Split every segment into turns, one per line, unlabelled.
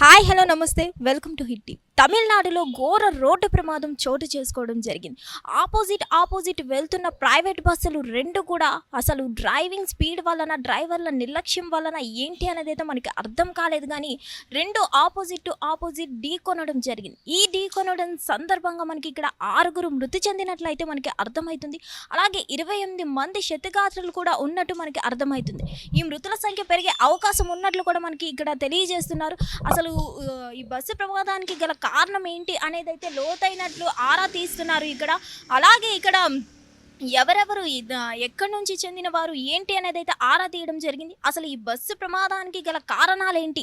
Hi hello నమస్తే. Welcome to Hit తమిళనాడులో ఘోర రోడ్డు ప్రమాదం చోటు చేసుకోవడం జరిగింది. ఆపోజిట్ ఆపోజిట్ వెళ్తున్న ప్రైవేట్ బస్సులు రెండు కూడా అసలు డ్రైవింగ్ స్పీడ్ వలన డ్రైవర్ల నిర్లక్ష్యం వలన ఏంటి అనేది అయితే మనకి అర్థం కాలేదు. కానీ రెండు ఆపోజిట్ టు ఆపోజిట్ ఢీ కొనడం జరిగింది. ఈ ఢీ కొనడం సందర్భంగా మనకి ఇక్కడ ఆరుగురు మృతి చెందినట్లయితే మనకి అర్థమవుతుంది అలాగే ఇరవై ఎనిమిది మంది శతగాత్రులు కూడా ఉన్నట్టు మనకి అర్థమవుతుంది ఈ మృతుల సంఖ్య పెరిగే అవకాశం ఉన్నట్లు కూడా మనకి ఇక్కడ తెలియజేస్తున్నారు. అసలు అసలు ఈ బస్సు ప్రమాదానికి గల కారణం ఏంటి అనేది అయితే లోతైనట్లు ఆరా తీస్తున్నారు ఇక్కడ. అలాగే ఇక్కడ ఎవరెవరు ఎక్కడి నుంచి చెందిన వారు ఏంటి అనేది అయితే ఆరా తీయడం జరిగింది. అసలు ఈ బస్సు ప్రమాదానికి గల కారణాలు ఏంటి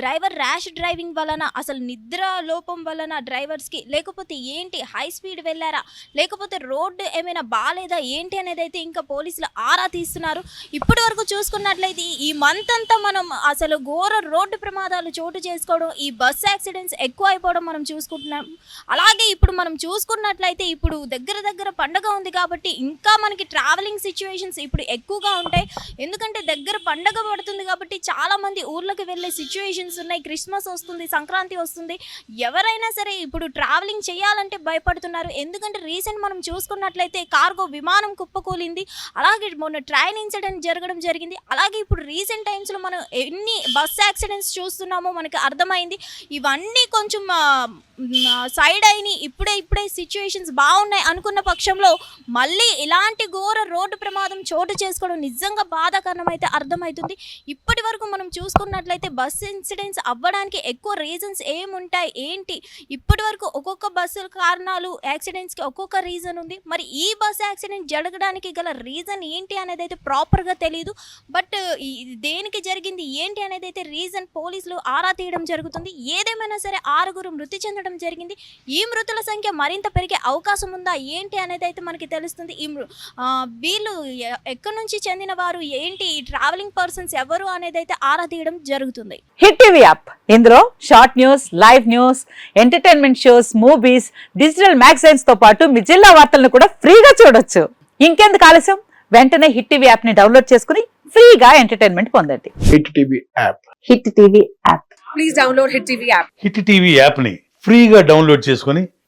డ్రైవర్ ర్యాష్ డ్రైవింగ్ వలన అసలు నిద్ర లోపం వలన డ్రైవర్స్కి లేకపోతే ఏంటి? హై స్పీడ్ వెళ్ళారా? లేకపోతే రోడ్డు ఏమైనా బాగాలేదా ఏంటి అనేది అయితే ఇంకా పోలీసులు ఆరా తీస్తున్నారు. ఇప్పటి వరకు చూసుకున్నట్లయితే ఈ మంత్ అంతా మనం అసలు ఘోర రోడ్డు ప్రమాదాలు చోటు చేసుకోవడం ఈ బస్ యాక్సిడెంట్స్ ఎక్కువ అయిపోవడం మనం చూసుకుంటున్నాం. అలాగే ఇప్పుడు మనం చూసుకున్నట్లయితే ఇప్పుడు దగ్గర దగ్గర పండగ ఉంది కాబట్టి ఇంకా మనకి ట్రావెలింగ్ సిచ్యువేషన్స్ ఇప్పుడు ఎక్కువగా ఉంటాయి. ఎందుకంటే దగ్గర పండగ పడుతుంది కాబట్టి చాలా మంది ఊర్లకు వెళ్ళే సిచ్యువేషన్స్ ఉన్నాయి. క్రిస్మస్ వస్తుంది సంక్రాంతి వస్తుంది. ఎవరైనా సరే ఇప్పుడు ట్రావెలింగ్ చేయాలంటే భయపడుతున్నారు. ఎందుకంటే రీసెంట్ మనం చూసుకున్నట్లయితే కార్గో విమానం కుప్పకూలింది. అలాగే మొన్న ట్రైన్ ఇన్సిడెంట్ జరగడం జరిగింది. అలాగే ఇప్పుడు రీసెంట్ టైమ్స్లో మనం ఎన్ని బస్ యాక్సిడెంట్స్ చూస్తున్నామో మనకి అర్థమైంది. ఇవన్నీ కొంచెం సైడ్ అయినాయి ఇప్పుడే ఇప్పుడే సిచ్యువేషన్స్ బాగున్నాయి అనుకున్న పక్షంలో మళ్ళీ ఇలాంటి ఘోర రోడ్డు ప్రమాదం చోటు చేసుకోవడం నిజంగా బాధాకరణం అయితే అర్థమవుతుంది. ఇప్పటి వరకు మనం చూసుకున్నట్లయితే బస్ ఇన్సిడెంట్స్ అవ్వడానికి ఎక్కువ రీజన్స్ ఏముంటాయి? ఏంటి? ఇప్పటి వరకు ఒక్కొక్క బస్సు కారణాలు యాక్సిడెంట్స్కి ఒక్కొక్క రీజన్ ఉంది. మరి ఈ బస్ యాక్సిడెంట్ జరగడానికి గల రీజన్ ఏంటి అనేది అయితే ప్రాపర్గా తెలియదు బట్ దేనికి జరిగింది ఏంటి అనేది అయితే రీజన్ పోలీసులు ఆరా తీయడం జరుగుతుంది. ఏదేమైనా సరే ఆరుగురు మృతి చెందడం జరిగింది. ఈ మృతుల సంఖ్య మరింత పెరిగే అవకాశం ఉందా? ఏంటి అనేది అయితే మనకి తెలుస్తుంది ఈ వీళ్ళు ఎక్కడి నుంచి చెందిన వారు? ఏంటి? ఈ ట్రావెలింగ్ పర్సన్స్ ఎవరు అనేది అయితే ఆరా తీయడం జరుగుతుంది.
Hit TV app. ఇందులో short news live news entertainment shows movies digital మ్యాగజైన్స్తో పాటు మీ జిల్లా వార్తలను కూడా ఫ్రీగా చూడొచ్చు. ఇంకెందుకు ఆలస్యం? వెంటనే హిట్ టీవీ యాప్ని డౌన్లోడ్ చేసుకుని ఫ్రీగా ఎంటర్టైన్మెంట్ పొందండి.
Hit TV app.
Hit TV app.
Please download Hit TV app.
Hit TV యాప్ని ఫ్రీగా డౌన్లోడ్ చేసుకొని